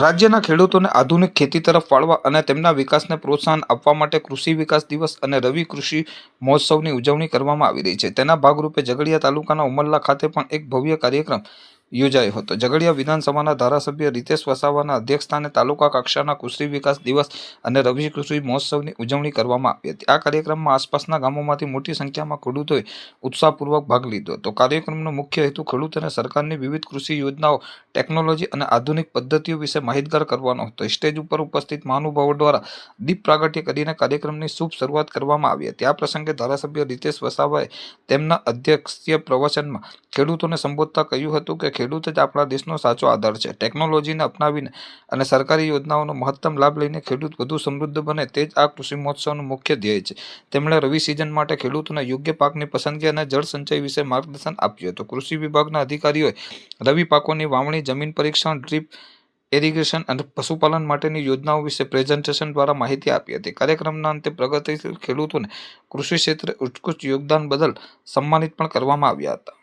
રાજ્યના ખેડૂતોને આધુનિક ખેતી તરફ વાળવા અને તેમના વિકાસને પ્રોત્સાહન આપવા માટે કૃષિ વિકાસ દિવસ અને રવિ કૃષિ મહોત્સવની ઉજવણી કરવામાં આવી રહી છે. તેના ભાગરૂપે ઝઘડિયા તાલુકાના ઉમરલા ખાતે પણ એક ભવ્ય કાર્યક્રમ યોજાયો હતો. ઝઘડિયા વિધાનસભાના ધારાસભ્ય રીતેશ વસાવાના અધ્યક્ષસ્થાને તાલુકા કક્ષાના કૃષિ વિકાસ દિવસ અને રવિ કૃષિ મહોત્સવની ઉજવણી કરવામાં આવી હતી. આ કાર્યક્રમમાં આસપાસના ગામોમાંથી મોટી સંખ્યામાં ખેડૂતોએ ઉત્સાહપૂર્વક ભાગ લીધો હતો. કાર્યક્રમનો મુખ્ય હેતુ ખેડૂતોને સરકારની વિવિધ કૃષિ યોજનાઓ, ટેકનોલોજી અને આધુનિક પદ્ધતિઓ વિશે માહિતગાર કરવાનો હતો. સ્ટેજ ઉપર ઉપસ્થિત મહાનુભાવો દ્વારા દીપ પ્રાગટ્ય કરીને કાર્યક્રમની શુભ શરૂઆત કરવામાં આવી હતી. આ પ્રસંગે ધારાસભ્ય રીતેશ વસાવાએ તેમના અધ્યક્ષીય પ્રવચનમાં ખેડૂતોને સંબોધતા કહ્યું હતું કે ખેડૂત જ આપણા દેશનો સાચો આધાર છે. ટેકનોલોજીને અપનાવીને અને સરકારી યોજનાઓનો મહત્તમ લાભ લઈને ખેડૂત વધુ સમૃદ્ધ બને તે જ આ કૃષિ મહોત્સવનું મુખ્ય ધ્યેય છે. તેમણે રવિ સિઝન માટે ખેડૂતોને યોગ્ય પાકની પસંદગી અને જળ સંચય વિશે માર્ગદર્શન આપ્યું હતું. કૃષિ વિભાગના અધિકારીઓએ રવિ પાકોની વાવણી, જમીન પરીક્ષણ, ડ્રીપ એરિગેશન અને પશુપાલન માટેની યોજનાઓ વિશે પ્રેઝન્ટેશન દ્વારા માહિતી આપી હતી. કાર્યક્રમના અંતે પ્રગતિશીલ ખેડૂતોને કૃષિ ક્ષેત્રે ઉત્કૃષ્ટ યોગદાન બદલ સન્માનિત પણ કરવામાં આવ્યા હતા.